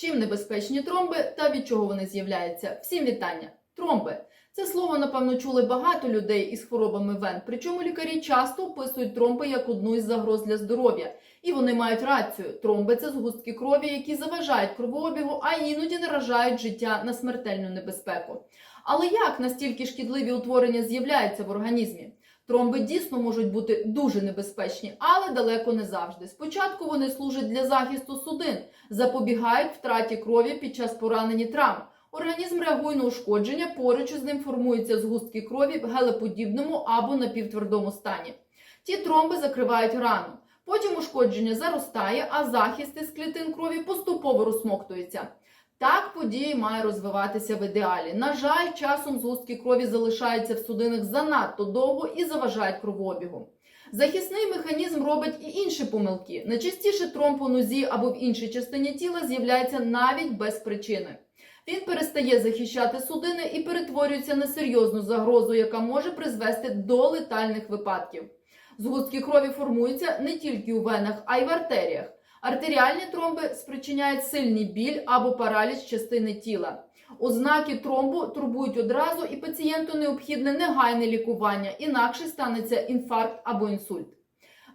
Чим небезпечні тромби та від чого вони з'являються? Всім вітання! Тромби це слово, напевно, чули багато людей із хворобами вен. Причому лікарі часто описують тромби як одну із загроз для здоров'я. І вони мають рацію. Тромби це згустки крові, які заважають кровообігу, а іноді наражають життя на смертельну небезпеку. Але як настільки шкідливі утворення з'являються в організмі? Тромби дійсно можуть бути дуже небезпечні, але далеко не завжди. Спочатку вони служать для захисту судин, запобігають втраті крові під час поранені травм. Організм реагує на ушкодження, поруч із ним формуються згустки крові в гелеподібному або напівтвердому стані. Ті тромби закривають рану. Потім ушкодження заростає, а захист із клітин крові поступово розсмоктується. Так події має розвиватися в ідеалі. На жаль, часом згустки крові залишаються в судинах занадто довго і заважають кровообігу. Захисний механізм робить і інші помилки. Найчастіше тромб у нозі або в іншій частині тіла з'являється навіть без причини. Він перестає захищати судини і перетворюється на серйозну загрозу, яка може призвести до летальних випадків. Згустки крові формуються не тільки у венах, а й в артеріях. Артеріальні тромби спричиняють сильний біль або параліч частини тіла. Ознаки тромбу турбують одразу, і пацієнту необхідне негайне лікування, інакше станеться інфаркт або інсульт.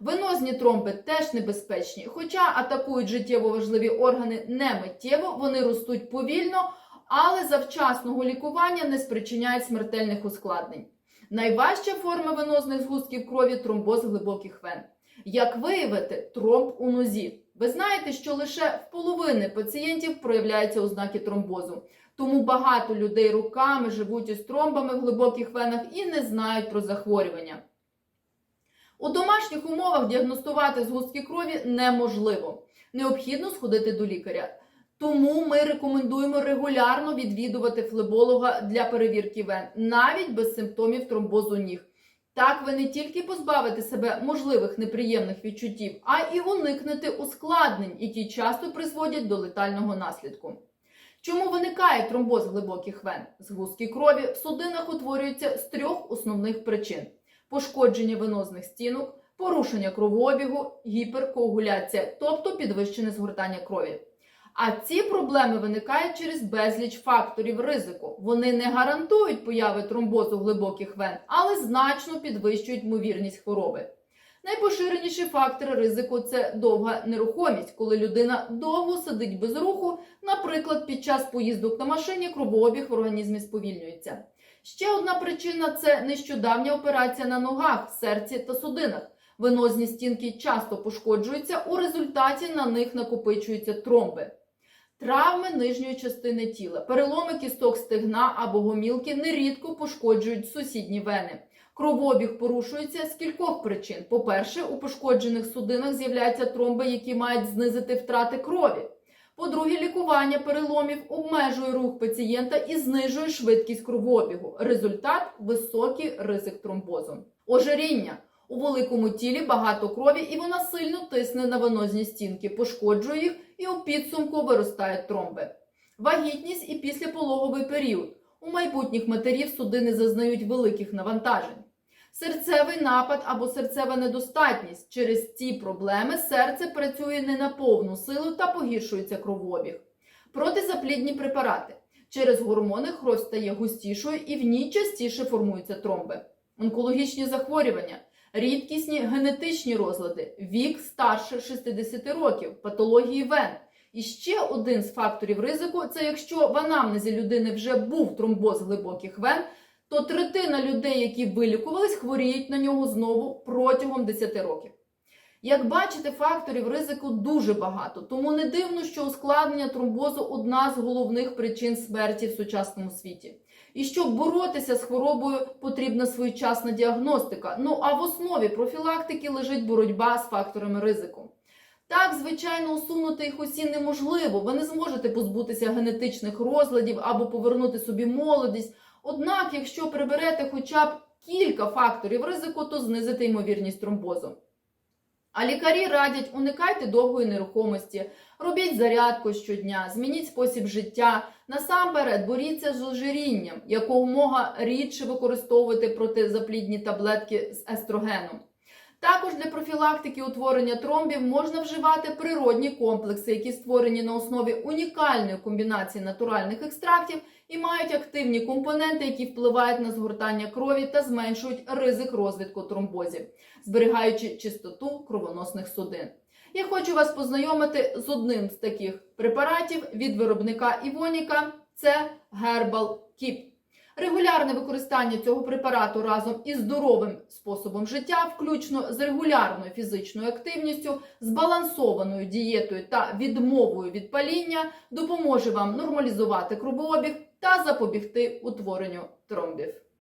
Венозні тромби теж небезпечні, хоча атакують життєво важливі органи не миттєво, вони ростуть повільно, але завчасного лікування не спричиняють смертельних ускладнень. Найважча форма венозних згустків крові тромбоз глибоких вен. Як виявити тромб у нозі? Ви знаєте, що лише в половини пацієнтів проявляються ознаки тромбозу. Тому багато людей руками живуть із тромбами в глибоких венах і не знають про захворювання. У домашніх умовах діагностувати згустки крові неможливо. Необхідно сходити до лікаря. Тому ми рекомендуємо регулярно відвідувати флеболога для перевірки вен, навіть без симптомів тромбозу ніг. Так ви не тільки позбавите себе можливих неприємних відчуттів, а й уникнете ускладнень, які часто призводять до летального наслідку. Чому виникає тромбоз глибоких вен? Згустки крові в судинах утворюються з трьох основних причин: пошкодження венозних стінок, порушення кровообігу, гіперкоагуляція, тобто підвищене згортання крові. А ці проблеми виникають через безліч факторів ризику. Вони не гарантують появи тромбозу глибоких вен, але значно підвищують ймовірність хвороби. Найпоширеніші фактори ризику це довга нерухомість, коли людина довго сидить без руху, наприклад, під час поїздок на машині кровообіг в організмі сповільнюється. Ще одна причина це нещодавня операція на ногах, серці та судинах. Венозні стінки часто пошкоджуються, у результаті на них накопичуються тромби. Травми нижньої частини тіла, переломи кісток стегна або гомілки нерідко пошкоджують сусідні вени. Кровообіг порушується з кількох причин. По-перше, у пошкоджених судинах з'являються тромби, які мають знизити втрати крові. По-друге, лікування переломів обмежує рух пацієнта і знижує швидкість кровообігу. Результат високий ризик тромбозу. Ожиріння. У великому тілі багато крові, і вона сильно тисне на венозні стінки, пошкоджує їх і у підсумку виростають тромби. Вагітність і післяпологовий період. У майбутніх матерів судини зазнають великих навантажень. Серцевий напад або серцева недостатність. Через ці проблеми серце працює не на повну силу та погіршується кровообіг. Протизаплідні препарати. Через гормони кров стає густішою і в ній частіше формуються тромби. Онкологічні захворювання, рідкісні генетичні розлади, вік старше 60 років, патології вен. І ще один з факторів ризику це якщо в анамнезі людини вже був тромбоз глибоких вен, то третина людей, які вилікувались, хворіють на нього знову протягом 10 років. Як бачите, факторів ризику дуже багато, тому не дивно, що ускладнення тромбозу одна з головних причин смерті в сучасному світі. І щоб боротися з хворобою, потрібна своєчасна діагностика. Ну а в основі профілактики лежить боротьба з факторами ризику. Так, звичайно, усунути їх усі неможливо. Ви не зможете позбутися генетичних розладів або повернути собі молодість. Однак, якщо приберете хоча б кілька факторів ризику, то знизите ймовірність тромбозу. А лікарі радять уникайте довгої нерухомості, робіть зарядку щодня, змініть спосіб життя. Насамперед боріться з ожирінням, якомога рідше використовуйте протизаплідні таблетки з естрогеном. Також для профілактики утворення тромбів можна вживати природні комплекси, які створені на основі унікальної комбінації натуральних екстрактів і мають активні компоненти, які впливають на згортання крові та зменшують ризик розвитку тромбозів, зберігаючи чистоту кровоносних судин. Я хочу вас познайомити з одним з таких препаратів від виробника Івоніка. Це Herbal Keep. Регулярне використання цього препарату разом із здоровим способом життя, включно з регулярною фізичною активністю, збалансованою дієтою та відмовою від паління, допоможе вам нормалізувати кровообіг та запобігти утворенню тромбів.